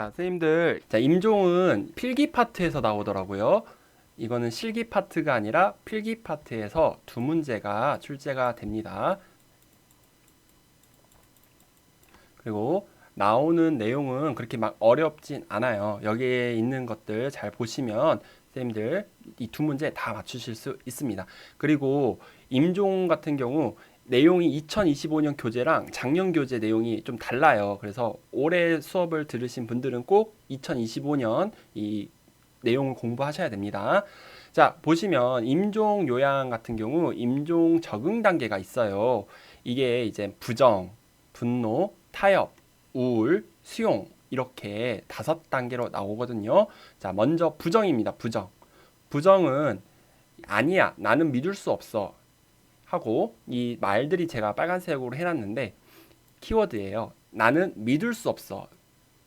자, 선생님들, 자, 임종은 필기 파트에서 나오더라고요. 이거는 실기 파트가 아니라 필기 파트에서 두 문제가 출제가 됩니다. 그리고 나오는 내용은 그렇게 막 어렵진 않아요. 여기에 있는 것들 잘 보시면 선생님들 이 두 문제 다 맞추실 수 있습니다. 그리고 임종 같은 경우 내용이 2025년 교재랑 작년 교재 내용이 좀 달라요. 그래서 올해 수업을 들으신 분들은 꼭 2025년 이 내용을 공부하셔야 됩니다. 자, 보시면 임종 요양 같은 경우 임종 적응 단계가 있어요. 이게 이제 부정, 분노, 타협, 우울, 수용 이렇게 다섯 단계로 나오거든요. 자, 먼저 부정입니다. 부정. 부정은 아니야. 나는 믿을 수 없어. 하고 이 말들이 제가 빨간색으로 해놨는데 키워드예요. 나는 믿을 수 없어.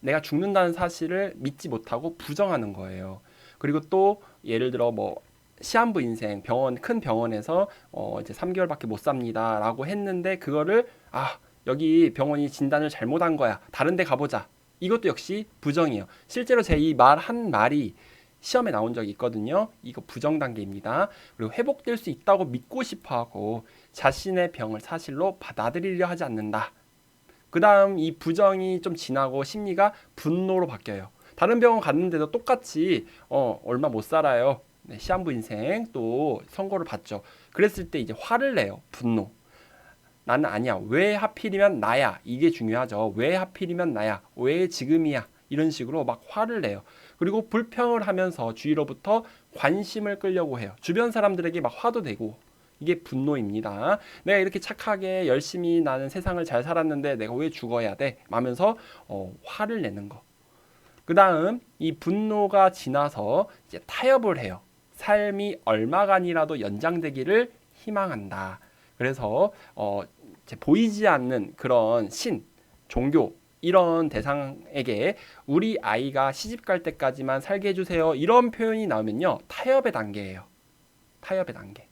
내가 죽는다는 사실을 믿지 못하고 부정하는 거예요. 그리고 또 예를 들어 뭐 시한부 인생 병원 큰 병원에서 어 이제 3개월밖에 못 삽니다라고 했는데 그거를 아 여기 병원이 진단을 잘못한 거야. 다른 데 가보자. 이것도 역시 부정이에요. 실제로 제 이 말 한 말이 시험에 나온 적이 있거든요. 이거 부정 단계입니다. 그리고 회복될 수 있다고 믿고 싶어 하고 자신의 병을 사실로 받아들이려 하지 않는다. 그 다음 이 부정이 좀 지나고 심리가 분노로 바뀌어요. 다른 병원 갔는데도 똑같이 어 얼마 못 살아요. 네, 시한부 인생 또 선고를 받죠. 그랬을 때 이제 화를 내요. 분노. 나는 아니야. 왜 하필이면 나야? 이게 중요하죠. 왜 하필이면 나야? 왜 지금이야? 이런 식으로 막 화를 내요. 그리고 불평을 하면서 주위로부터 관심을 끌려고 해요. 주변 사람들에게 막 화도 내고 이게 분노입니다. 내가 이렇게 착하게 열심히 나는 세상을 잘 살았는데 내가 왜 죽어야 돼? 하면서 어, 화를 내는 거. 그 다음 이 분노가 지나서 이제 타협을 해요. 삶이 얼마간이라도 연장되기를 희망한다. 그래서 어, 보이지 않는 그런 신, 종교 이런 대상에게 우리 아이가 시집 갈 때까지만 살게 해주세요. 이런 표현이 나오면요. 타협의 단계예요. 타협의 단계.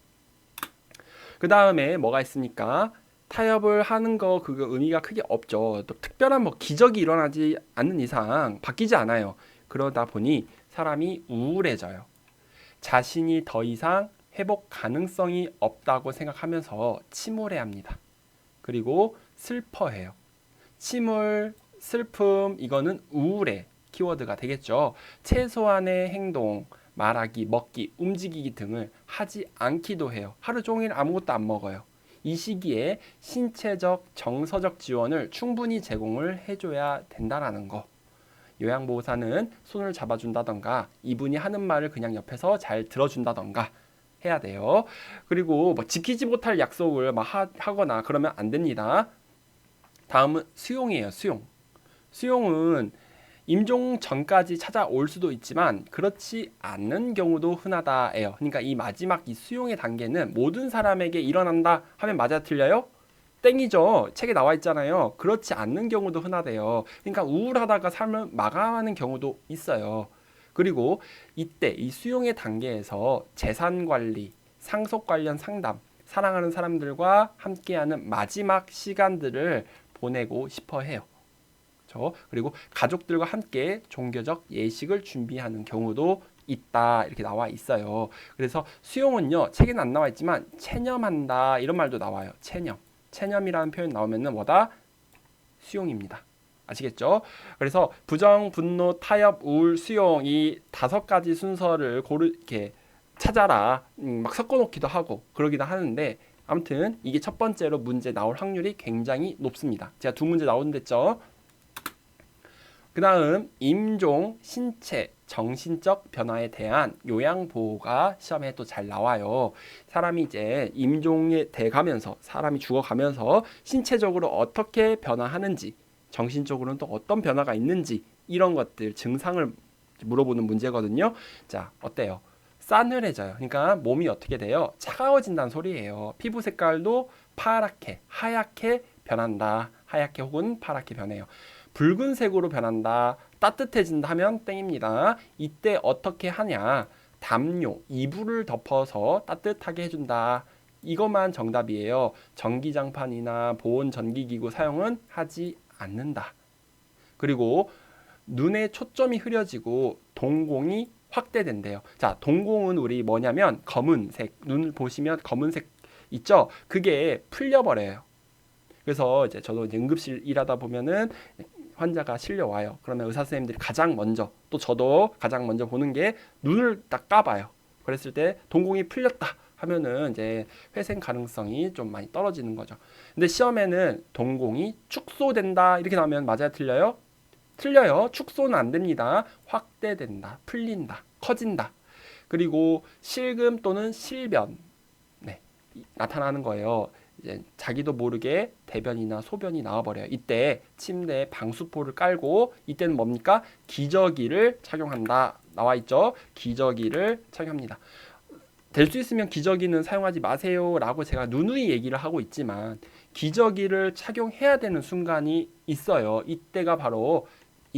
그 다음에 뭐가 있습니까? 타협을 하는 거 그거 의미가 크게 없죠. 또 특별한 뭐 기적이 일어나지 않는 이상 바뀌지 않아요. 그러다 보니 사람이 우울해져요. 자신이 더 이상 회복 가능성이 없다고 생각하면서 침울해합니다. 그리고 슬퍼해요. 침울, 슬픔, 이거는 우울의 키워드가 되겠죠. 최소한의 행동, 말하기, 먹기, 움직이기 등을 하지 않기도 해요. 하루 종일 아무것도 안 먹어요. 이 시기에 신체적, 정서적 지원을 충분히 제공을 해줘야 된다라는 거. 요양보호사는 손을 잡아준다던가 이분이 하는 말을 그냥 옆에서 잘 들어준다던가 해야 돼요. 그리고 뭐 지키지 못할 약속을 막 하, 하거나 그러면 안 됩니다. 다음은 수용이에요. 수용. 수용은 임종 전까지 찾아올 수도 있지만 그렇지 않는 경우도 흔하다예요. 그러니까 이 마지막 이 수용의 단계는 모든 사람에게 일어난다 하면 맞아 틀려요? 땡이죠. 책에 나와 있잖아요. 그렇지 않는 경우도 흔하대요. 그러니까 우울하다가 삶을 마감하는 경우도 있어요. 그리고 이때 이 수용의 단계에서 재산 관리, 상속 관련 상담, 사랑하는 사람들과 함께하는 마지막 시간들을 보내고 싶어 해요. 저 그리고 가족들과 함께 종교적 예식을 준비하는 경우도 있다 이렇게 나와 있어요. 그래서 수용은요 책에는 안 나와 있지만 체념한다 이런 말도 나와요. 체념, 체념이라는 표현 나오면은 뭐다 수용입니다. 아시겠죠? 그래서 부정, 분노, 타협, 우울, 수용 이 다섯 가지 순서를 고르 이렇게 찾아라 음, 막 섞어놓기도 하고 그러기도 하는데 아무튼 이게 첫 번째로 문제 나올 확률이 굉장히 높습니다. 제가 두 문제 나오는데죠. 그 다음 임종, 신체, 정신적 변화에 대한 요양 보호가 시험에 또 잘 나와요. 사람이 이제 임종에 돼 가면서 사람이 죽어가면서 신체적으로 어떻게 변화하는지, 정신적으로는 또 어떤 변화가 있는지 이런 것들 증상을 물어보는 문제거든요. 자, 어때요? 싸늘해져요. 그러니까 몸이 어떻게 돼요? 차가워진다는 소리예요. 피부 색깔도 파랗게, 하얗게 변한다. 하얗게 혹은 파랗게 변해요. 붉은색으로 변한다. 따뜻해진다 하면 땡입니다. 이때 어떻게 하냐? 담요, 이불을 덮어서 따뜻하게 해준다. 이것만 정답이에요. 전기장판이나 보온 전기기구 사용은 하지 않는다. 그리고 눈에 초점이 흐려지고 동공이 확대된대요. 자, 동공은 우리 뭐냐면 검은색 눈을 보시면 검은색 있죠? 그게 풀려버려요. 그래서 이제 저도 이제 응급실 일하다 보면은 환자가 실려 와요. 그러면 의사 선생님들이 가장 먼저 또 저도 가장 먼저 보는 게 눈을 딱 까봐요. 그랬을 때 동공이 풀렸다 하면은 이제 회생 가능성이 좀 많이 떨어지는 거죠. 근데 시험에는 동공이 축소된다 이렇게 나오면 맞아요, 틀려요? 틀려요. 축소는 안 됩니다. 확대된다, 풀린다, 커진다. 그리고 실금 또는 실변 네, 나타나는 거예요. 이제 자기도 모르게 대변이나 소변이 나와버려요. 이때 침대에 방수포를 깔고 이때는 뭡니까? 기저귀를 착용한다. 나와 있죠. 기저귀를 착용합니다. 될 수 있으면 기저귀는 사용하지 마세요라고 제가 누누이 얘기를 하고 있지만 기저귀를 착용해야 되는 순간이 있어요. 이때가 바로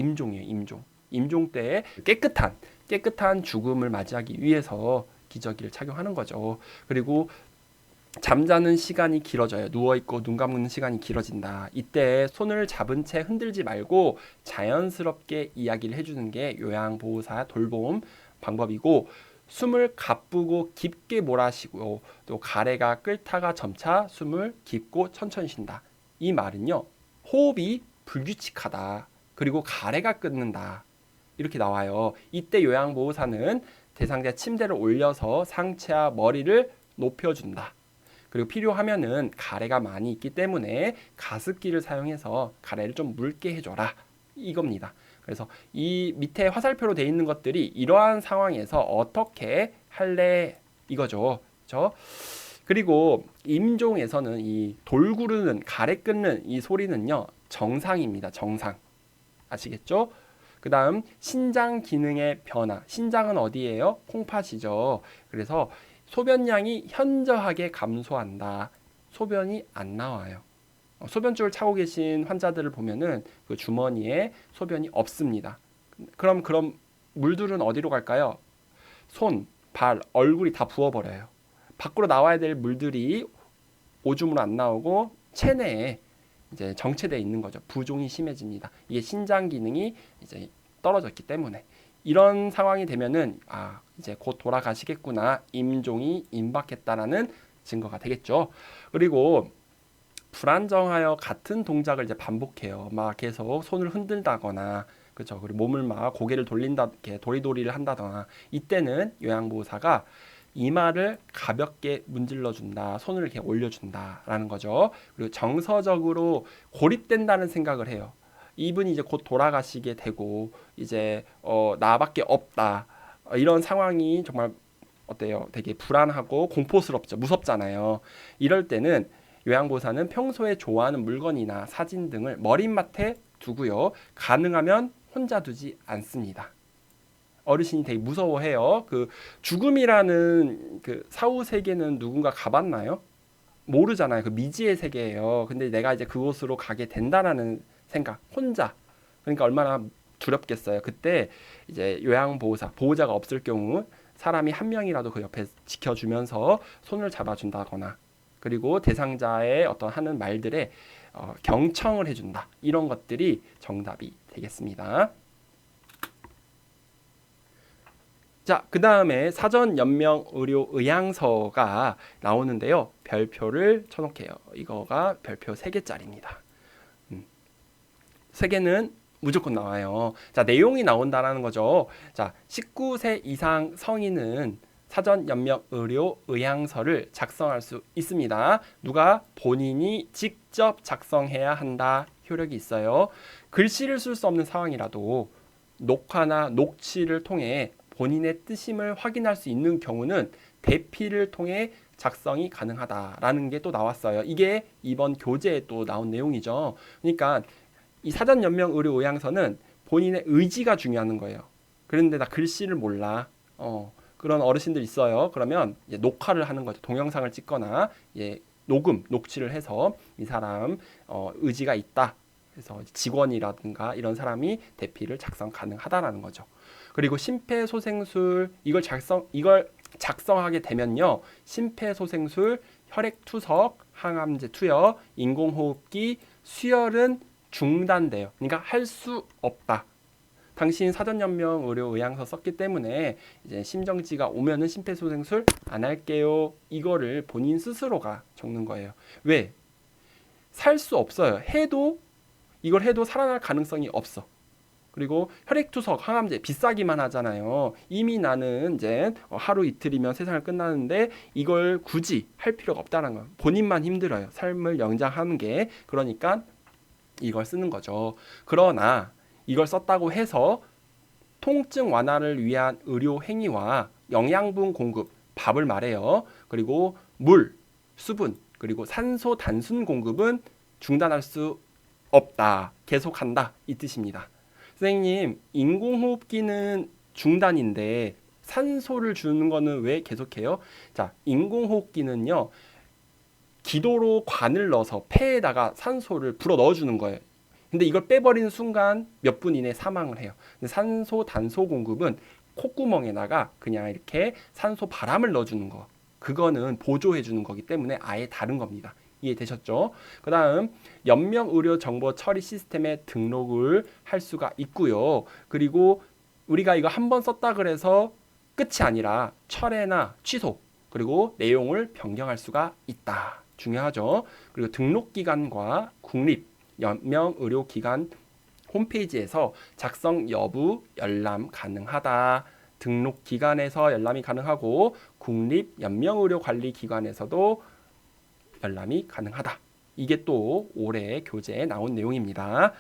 임종이에요. 임종. 임종 때 깨끗한 깨끗한 죽음을 맞이하기 위해서 기저귀를 착용하는 거죠. 그리고 잠자는 시간이 길어져요. 누워 있고 눈 감는 시간이 길어진다. 이때 손을 잡은 채 흔들지 말고 자연스럽게 이야기를 해주는 게 요양보호사 돌봄 방법이고 숨을 가쁘고 깊게 몰아쉬고 또 가래가 끓다가 점차 숨을 깊고 천천히 쉰다. 이 말은요. 호흡이 불규칙하다. 그리고 가래가 끓는다. 이렇게 나와요. 이때 요양보호사는 대상자 침대를 올려서 상체와 머리를 높여준다. 그리고 필요하면은 가래가 많이 있기 때문에 가습기를 사용해서 가래를 좀 묽게 해줘라 이겁니다. 그래서 이 밑에 화살표로 돼 있는 것들이 이러한 상황에서 어떻게 할래 이거죠. 그렇죠? 그리고 임종에서는 이 돌구르는 가래 끓는 이 소리는요 정상입니다. 정상 아시겠죠? 그 다음 신장 기능의 변화. 신장은 어디예요? 콩팥이죠. 그래서 소변량이 현저하게 감소한다. 소변이 안 나와요. 어, 소변줄을 차고 계신 환자들을 보면은 그 주머니에 소변이 없습니다. 그럼 그럼 물들은 어디로 갈까요? 손, 발, 얼굴이 다 부어버려요. 밖으로 나와야 될 물들이 오줌으로 안 나오고 체내에 이제 정체돼 있는 거죠. 부종이 심해집니다. 이게 신장 기능이 이제 떨어졌기 때문에 이런 상황이 되면은 아 이제 곧 돌아가시겠구나 임종이 임박했다라는 증거가 되겠죠. 그리고 불안정하여 같은 동작을 이제 반복해요. 막 계속 손을 흔들다거나 그렇죠. 그리고 몸을 막 고개를 돌린다 이렇게 도리도리를 한다거나 이때는 요양보호사가 이마를 가볍게 문질러 준다. 손을 이렇게 올려 준다라는 거죠. 그리고 정서적으로 고립된다는 생각을 해요. 이분이 이제 곧 돌아가시게 되고 이제 어 나밖에 없다 어, 이런 상황이 정말 어때요? 되게 불안하고 공포스럽죠. 무섭잖아요. 이럴 때는 요양보호사는 평소에 좋아하는 물건이나 사진 등을 머릿맡에 두고요. 가능하면 혼자 두지 않습니다. 어르신이 되게 무서워해요. 그 죽음이라는 그 사후 세계는 누군가 가봤나요? 모르잖아요. 그 미지의 세계예요. 근데 내가 이제 그곳으로 가게 된다라는 생각, 혼자. 그러니까 얼마나 두렵겠어요. 그때 이제 요양보호사, 보호자가 없을 경우 사람이 한 명이라도 그 옆에 지켜주면서 손을 잡아준다거나 그리고 대상자의 어떤 하는 말들에 어, 경청을 해준다. 이런 것들이 정답이 되겠습니다. 자, 그 다음에 사전 연명 의료 의향서가 나오는데요. 별표를 쳐놓게요. 이거가 별표 3개짜리입니다. 세 개는 무조건 나와요. 자, 내용이 나온다라는 거죠. 자, 19세 이상 성인은 사전 연명 의료 의향서를 작성할 수 있습니다. 누가 본인이 직접 작성해야 한다. 효력이 있어요. 글씨를 쓸 수 없는 상황이라도 녹화나 녹취를 통해 본인의 뜻임을 확인할 수 있는 경우는 대피를 통해 작성이 가능하다라는 게 또 나왔어요. 이게 이번 교재에 또 나온 내용이죠. 그러니까 이 사전 연명 의료 의향서는 본인의 의지가 중요한 거예요. 그런데 나 글씨를 몰라. 어, 그런 어르신들 있어요. 그러면 녹화를 하는 거죠. 동영상을 찍거나 예, 녹음, 녹취를 해서 이 사람 어, 의지가 있다. 그래서 직원이라든가 이런 사람이 대피를 작성 가능하다라는 거죠. 그리고 심폐소생술 이걸 작성 이걸 작성하게 되면요. 심폐소생술, 혈액투석, 항암제 투여, 인공호흡기, 수혈은 중단돼요. 그러니까 할 수 없다. 당신 사전연명 의료 의향서 썼기 때문에 이제 심정지가 오면은 심폐소생술 안 할게요. 이거를 본인 스스로가 적는 거예요. 왜? 살 수 없어요. 해도 이걸 해도 살아날 가능성이 없어. 그리고 혈액투석, 항암제 비싸기만 하잖아요. 이미 나는 이제 하루 이틀이면 세상을 끝나는데 이걸 굳이 할 필요가 없다는 거. 본인만 힘들어요. 삶을 연장하는 게 그러니까 이걸 쓰는 거죠. 그러나 이걸 썼다고 해서 통증 완화를 위한 의료 행위와 영양분 공급, 밥을 말해요. 그리고 물, 수분, 그리고 산소 단순 공급은 중단할 수 없다. 계속한다. 이 뜻입니다. 선생님, 인공호흡기는 중단인데 산소를 주는 거는 왜 계속해요? 자, 인공호흡기는요. 기도로 관을 넣어서 폐에다가 산소를 불어 넣어주는 거예요. 근데 이걸 빼버리는 순간 몇 분 이내 사망을 해요. 산소 단소 공급은 콧구멍에다가 그냥 이렇게 산소 바람을 넣어주는 거. 그거는 보조해 주는 거기 때문에 아예 다른 겁니다. 이해되셨죠? 그 다음 연명 의료 정보 처리 시스템에 등록을 할 수가 있고요. 그리고 우리가 이거 한 번 썼다 그래서 끝이 아니라 철회나 취소 그리고 내용을 변경할 수가 있다. 중요하죠. 그리고 등록 기관과 국립 연명 의료 기관 홈페이지에서 작성 여부 열람 가능하다. 등록 기관에서 열람이 가능하고 국립 연명의료관리기관에서도 열람이 가능하다. 이게 또 올해 교재에 나온 내용입니다.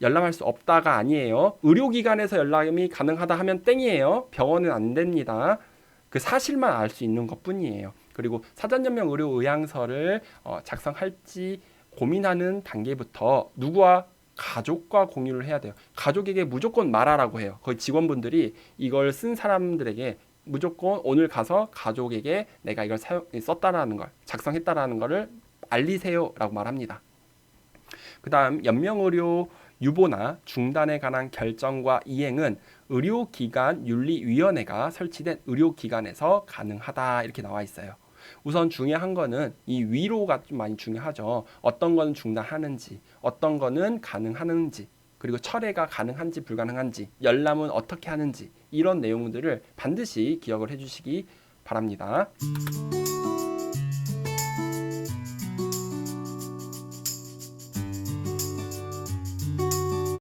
열람할 수 없다가 아니에요. 의료기관에서 열람이 가능하다 하면 땡이에요. 병원은 안 됩니다. 그 사실만 알 수 있는 것 뿐이에요. 그리고 사전연명 의료 의향서를 어, 작성할지 고민하는 단계부터 누구와 가족과 공유를 해야 돼요. 가족에게 무조건 말하라고 해요. 거의 직원분들이 이걸 쓴 사람들에게 무조건 오늘 가서 가족에게 내가 이걸 사용, 썼다라는 걸 작성했다라는 것을 알리세요라고 말합니다. 그다음 연명의료 유보나 중단에 관한 결정과 이행은 의료기관 윤리위원회가 설치된 의료기관에서 가능하다 이렇게 나와 있어요. 우선 중요한 거는 이 위로가 좀 많이 중요하죠. 어떤 거는 중단하는지, 어떤 거는 가능하는지, 그리고 철회가 가능한지 불가능한지, 열람은 어떻게 하는지 이런 내용들을 반드시 기억을 해주시기 바랍니다.